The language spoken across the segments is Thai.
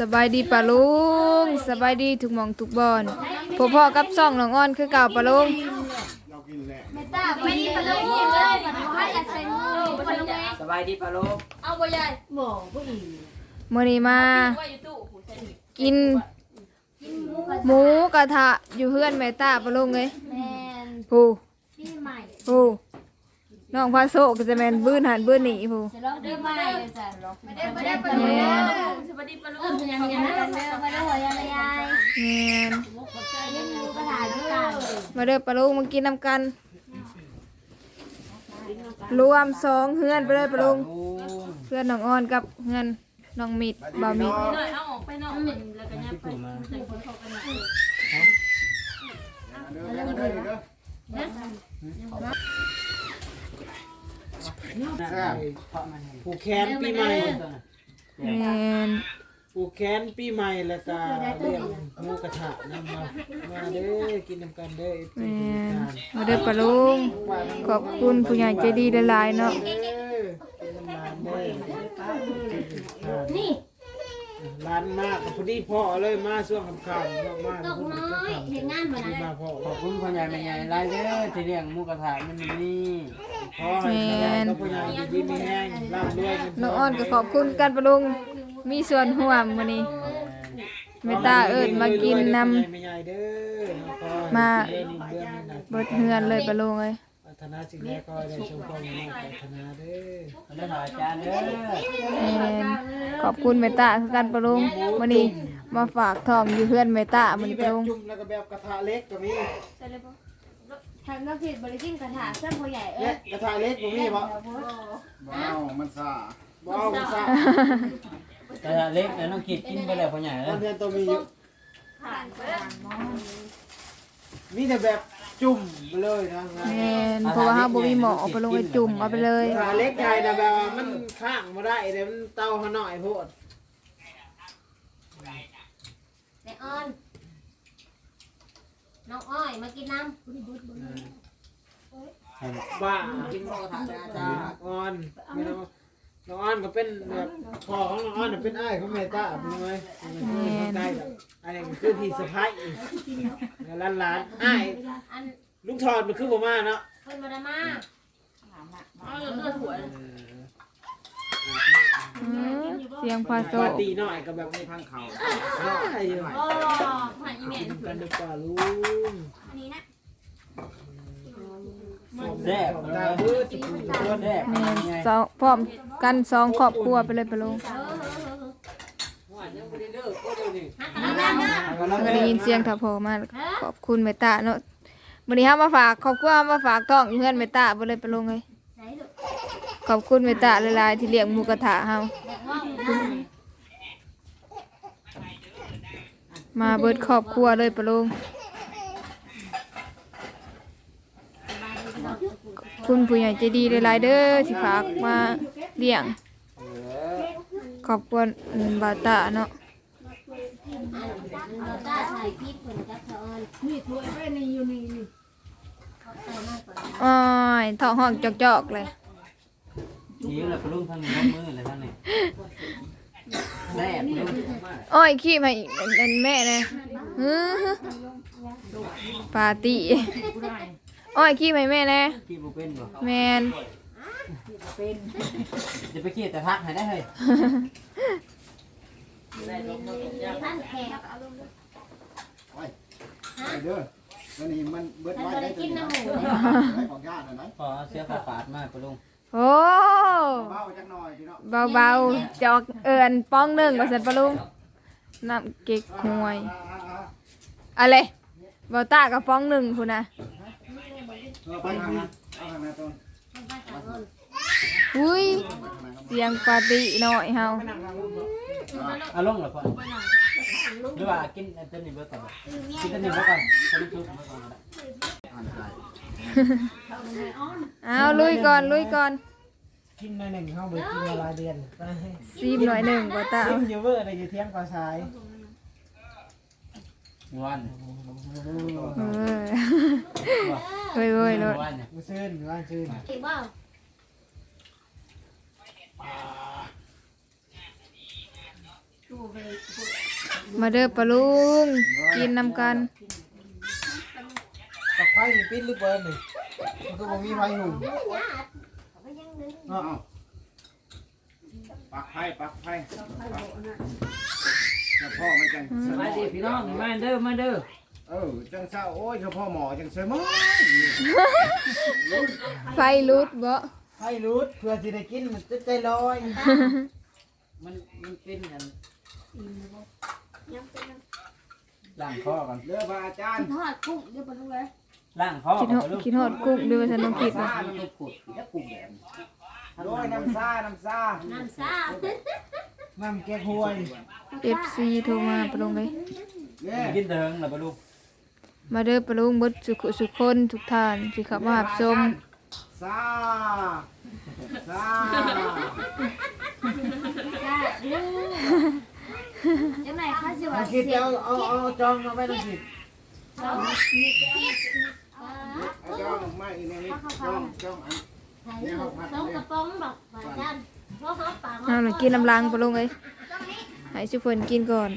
สบายดีปะลุงสบายดีทุกหมองทุกบอนพ่อพ่อกับซ่องน้องอ้อนคือเก่าปะลุงตาไม่ดีปะลูกเลยปะลูกให้ละเซนลูกปะลูกสบายดีปะลูกเอาบ่ใหญ่มื้อนี้มา กินหมูกระทะอยู่เฮือนแม่ตาปะลุงเอ้ยแมนผู้พี่ใหม่ผู้ น้องพาโซก็จะแมนบื้นหันบื้นหนีผู้จะลองพี่ใหมจ้ะไม่ได้ไม่ได้ปะลูกสวัสดีปะลูกยังยังนะเด้อมาเด้อหัวยายยายแม่นเล่นอยู่กระดาษด้วยกันมาเด้อปะลุงมากินน้ำกัน รวมสองเฮือนไปเลยปะลุงลุงเพื่อนน้องอ้อนกับเฮือนน้องมิดบ่าวมิด ผูกแขนปีใหม่แม่นผูกแขนปีใหม่แล้วก็เลี้ยงหมูกระทะนำมามาเด้อกินนำกันเด้อแม่นมาเด้อปะลุงขอบคุณผู้ใหญ่ใจดีหลายๆเนาะเด้อกินน้ำลานเด้อนี่ร้านมากพอดีพ่อเลยมาช่วงค่ำๆมากตกน้อยเห็นงานบ่นะมาพ่อขอบคุณพ่อใหญ่แม่ใหญ่หลายเด้อที่เลี้ยงหมูกระทะมันนี่ พ่อให้แม่ก็ผู้ใหญ่ดีๆมีแห้งร่ำรวยน้องอ้อนก็ขอบคุณกันปะลุงมีส่วนร่วมมื้อนี้แม่ตาเอิ้นมากินนำไม่ใหญ่เด้อพ่อมาเดือนเดือนนี่นะเบิดเฮือนเลยปะลุงเอ้ยพัฒนาสิ่งแรกก็ได้ชมความมากพัฒนาเด้อเด้อหน่อยจานเด้อแม่นขอบคุณแม่ตาคือกันปะลุงมื้อนี้มาฝากทองอยู่เฮือนแม่ตามื้อนี้แบปะลุงจุ่มแล้วก็แบบกระทะเล็กก็มี ทำน้ำผิดบริกินกระถาเส้นพ่อใหญ่เอ้และยกระทะเล็กก็มีบ่ว้าวมันซ่าบ่เอามันซะกระทะเล็กแล้วน้องคิดกินไปแล้วพ่อใหญ่ตเด้ออนเรียนตัวมีอยู่มีแต่แบบจุ่มไปเลยนะแม่นเพราะว่าเฮาบ่มีหมอปะลุงไอ้จุ่มเอาไปเลย กระทะเล็กใหญ่นะแบบว่ามันข้างบ่ได้เดี๋ยวมันเตาเขาหน่อยโพดแม่อ้อน น้องอ้อยมากินน้ำบ้ากินหมูกระทะจ้าอ่อนไม่ต้องน้องอ้อนก็เป็นแบบพ่อของน้องอ้อนน่ะเป็นอ้ายของเมตาเป็นไงใกล้กับอันนี้ก็คือพี่สะพ้ายแล้านล้านๆอ้ายอันลุงทอดมันคือบ่มาเนาะเพิ่นมาได้มาอืมเสี ยงพาโซปาตีหน่อยก็แบบไม่พังเขาได้อยู่โอ้ผ่านอีเมลกันดีกว่าลุงอันนี้นะแซ่บตาเด้อบื้อจะพูดจะพูดแซ่บแม่นสองพร้อมกันสองครอบครัวไปเลยปะลุงไม่ได้เลิกก็เดี๋ยวนี้ฮักกันแล้วนะกำลังก็ได้ยินเสียงถ้าพอมากขอบคุณแม่ตาเนาะมื้อนี้เฮามาฝากครอบครัวเฮามาฝากท้องอยู่เฮือนแม่ตาบ่เลยปะลุงเอ้ยขอบคุณแม่ตาหลายๆที่เลี้ยงมูกระทะเฮา แบบว่านะ มาเบิดครอบครัวเลยปะลุงขอบคุณผู้ใหญ่ใจดีหลายๆเด้อที่ฝากมาเลี้ยงขอบคุณบาตาเนาะเราได้ใส่พริกผงกับเธอนี่ถ้วยไว้ในอยู่นี่นี่เขาใส่มากกว่านี้อ้อยท้องห้องจอกๆเลยยิงแล้วปลุงทั้งมื อมือเลยทั้งนี้แซ่บลุงอ้อยขี้มาอีกอันแม่นะฮึปาร์ตี้อ้อยขี้มาให้แม่นะขี้บ่เป็นบ่แมนจะไปขี้แต่พักให้ได้เฮ้ยท่านแขกไปเด้อแล้วนี่มันเบิดท่านไว้ก็ได้ได้ตักิวนนี้น้ำหมูได้ของญาตินะนะขอเอาเสื้อผ้าฝาดมาปลุง โอ้เบาจักหน่อยพี่น้องเบาๆจอกเอินป้องหนึ่งมาสันปะลุงน้ำเก๊กหวยอะไรเบาตากับป้องหนึ่งคุณนะเออไปทางนั้นเอาทางนั้นต้นอุ้ยเสียงปาร์ตี้หน่อยเฮาเอาลงเหรอพ่อหรือว่ากินอันตัวนี้เบิดก่อนกินตัวนี้เบิดก่อนตัวนี้ชุบเบิดก่อนอ่านใจ เอาลุยก่อนลุยก่อนกินในหนึ่งเข้าไปกินมาหลายเดือนไปซีมหน่อยหนึ่งเบาตากินเยอะเวอร์อะไรอยู่เที่ยงกว่าสายวันเออเฮ้ยเฮ้ยรถวันเนี่ยมือซื่นมือว่านซื่นกินว่าดูไปเลยมาเด้อปะลุงกินนำกันปักไฟ นี่ปิดหรือเปิดนี่มันก็บ่มีไฟหุ่นเนาะปักไผ่ปักไผ่เฉพาะมันจังสบายดีพี่น้องมาเด้อมาเด้อเออจังเศร้าโอ้ยเฉพาะหมอจังเสมอไฟลุดบ่ไฟรูดเพื่อสิได้กินมันจะใจลอย มันมันเป็นอันล้างคอก่อนเรือพระอาจารย์ ทอดกุ้งเดี๋ยวปลาลูกเลย ล้างคอคิดก่ฮออนดลูกคิดฮอดกุ้งเด้อฉันต้องคิดซ่าว่ามันกุดแล้วกุดแบบโดยน้ำซ่าน้ำซ่าน้ำซ่าน้ำแกงหวย FC โทรมาปะลุงเลยเนี่ยกินเถิงแล้วปะลูกมาเด้อปะลุงเบิดสุขสุขคนทุกท่านที่เขับมาหับชมซ่าซ่าซ่าลูกจังไหนคะสิว่าน้ำคิดเอาเอาเอาจองมาไว้น้ำคิ จ้องมาอีกในนี้จ้องจ้องอันต้องกระป๋องบอกว่าจันเพราะเขาปากเอาล่ะกินน้ำลังไปลงเลยให้สุกคนกินก่อน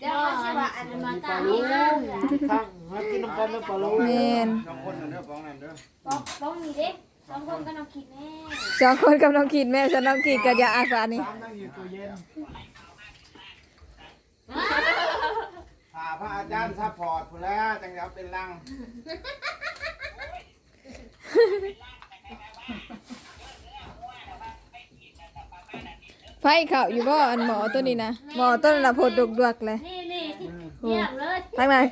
เดี๋ยวเขาสิว่าอันมาตาลูกกินน้ำกันแล้วปลาลูกแม่นน้องคนนั่นเด้อป้องนั่นเด้อป้องนี่เด้สองคนกำคิดแม่สองคนกับน้องขีดแม่ฉันน้องขีดก็อย่าอาสานี่ ถ้าพระอาจารย์ซัพพอร์ตพุ่นแล้วจังจะเอาเป็นลังไฟเข้าอยู่บ่อันหมอตัวนี้นะหมอตัวนั้นน่ะโพดดกๆเลยนี่นี่เยี่ยมเลยทั้งนั้น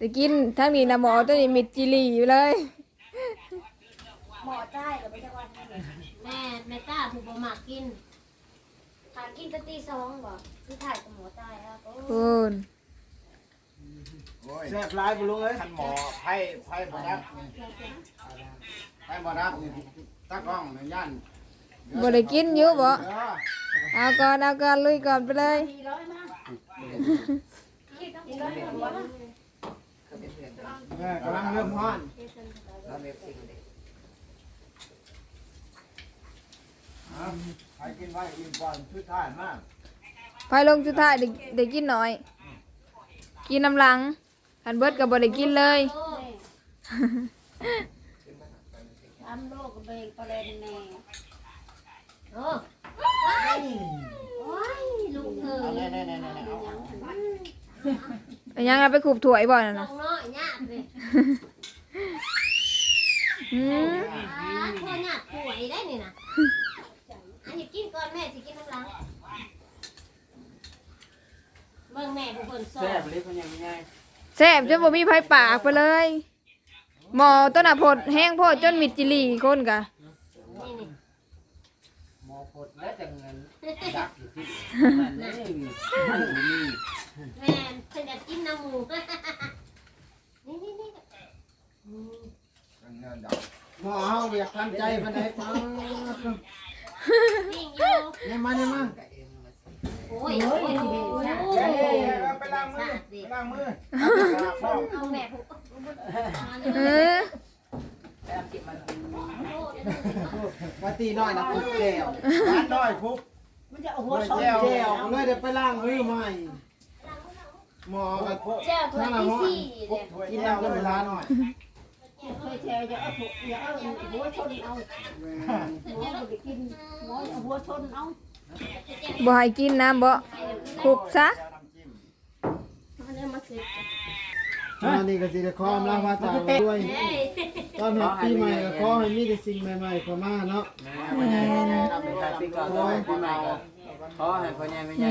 จะกินทั้งนี้นะหมอตัวนี้มิดจิลีอยู่เลย หมอใต้กับไปจังหวัดแม่แม่ต้าถูกบ่มากกินหากินตะตีสองบ่คือถ่ายกับหมอใต้แล้วโอ้ คุณโอ้ย แซ่บหลายปลาลูกเอ้ยท่านหมอไผ่ไผ่บ่ดักไผ่บ่ดักนี่ตากล้องในย่านบ่ได้กินอยู่บ่เด้อเอาก่อนเอาก่อนลุยก่อนไปเลยแม่กำลังเริ่มฮ้อนเอาใครกินไว้อิ่มก่อนชุดท้ายมากไฟลงสุดท้ายได้ได้กินหน่อย กินน้ำหลังหันเบิดก็บ่ได้กินเลยทำโลกเบงประเด็นแน่โอ้โอ้ยลูกเธอเอาแน่ๆๆๆเอาอันยังเอาไปขูบถั่วบ่นั่นน้น่ะองน้อยเนี่ยเลยอืมอ่าโทษเนี่ยป่วยได้นี่นะอันนี้กินก่อนแม่สิกินน้ำหลังเบิ่ง แม่ผู้คนสอแซ่นบเลยเพิ่นยังง่ายแซ่บจนบ่มีไผปากไปเลย หมอตัวน่ะโพดแห้งโพดจนมิดจิลีคนกะ นี่นี่หมอพดแล้วจังเงินดักอยู่ที่นั่นนี่มันมีแม่เพิ่นอยากกินน้ำหมู นี่นี่นี่อืมเงินดอกหมอเฮาอยากทันใจปานใดปังปิ้งอยู่นี่มานี่มาโอ้ยโอ้ยโอ้ย เฮ้ยไปล้างมือไปล้างมือเอาแม่ผู้เออมาตีน้อยนะคุกแก้วร้านน้อยคุกมันจะเอาหัวชนแก้วเลยเดี๋ยวไปล้างมือใหม่หมอกับเจ้าถ้วยที่สี่เนี่ยถ้วยแก้วแล้วเวลาหน่อยแชร์จะเอาถูกอย่าเอาหัวชนเอาหัวไปกินหัวหัวชนเอาบ่ให้กินน้ำบ่ ขูบซะอันนี้มาสิอันนี้ก็สิได้ขออำลาพระจากด้วยเฮ้ยตอนรับปีใหม่ก็ขอให้มีแต่สิ่งใหม่ๆเข้ามาเนาะเราเป็นการปีก่อนต้องให้ปีใหม่ก่อนขอให้พ่อใหญ่แม่ใหญ่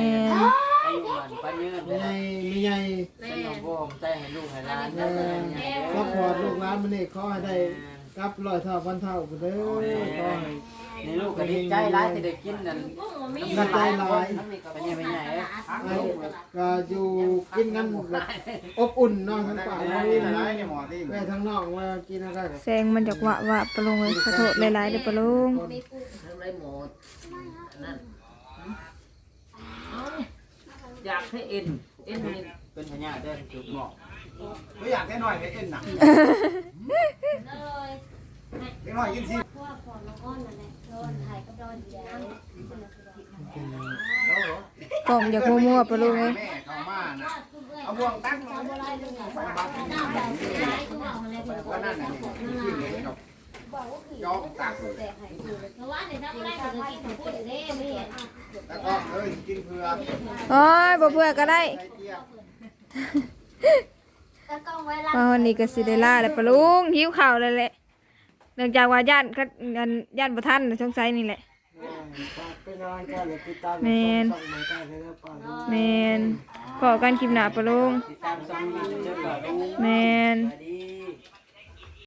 อายุมันไปยืนมีใหญ่มีใหญ่แม่เป็นหลวงพ่อใจให้ลูกให้หลานเออซัพพอร์ตลูกหลานมื้อนี้ขอให้ได้กลับร้อยเท่าพันเท่าพุ่นเด้อขอให้ นี่ลูกก็ดีใจร้ายที่ได้กินนั่นกุ้งมันมีกำลังใจหลายทั้งนี้ก็เป็นยังไงใหญ่ไอ้ก็อยู่กินกันแบบอบอุ่นเนาะทั้งป่าทั้งนี้นี่นะนะหมอที่แม่ทั้งน้องว่ากินอะไรกันแซงมันจากวะวะปะลุงเลยขอโทษหลายๆเด้อปะลุงมีกุ้งทำไรหมดนั่นอยากให้เอ็น เอ็นนี่เป็นพญาเด้อจุกหมอกไม่อยากได้หน่อยให้เอ็นหนัก เลยได้หน่อยกินสิพวกของน้องอ้อนนั่นแหละโดนถ่ายกับโดนเดียวโอ้โหล่องอยากมั่วๆปะลุงเอ้ยแม่เข้ามาน่ะเอาบ่วงตั้งมาบักนี่ว่านั่นน่ะนี่ที่เลยกับจอกตากเลยเพราะว่าในถ้าไม่ได้ก็จะกินของพูดเด้ไม่เห็นตะกล้องเอ้ยกินเพื่อโอ้ยบ่เพื่อก็ได้ใส่เกียร์ตะกล้องไว้รับมาวันนี้ก็สิได้ล่าแล้วปะลุงหิวข้าวแล้วแหละ เนื่องจากว่าย่านก็อันย่านบ่ทันสงสัยนี่แหละ เป็นกำลังใจเลยติดตามแมน ส่งมาได้เลยครับป้าแมนขอกันคลิปหน้าปะลุงติดตามชมเยอะๆก่อนแมนสวัสดี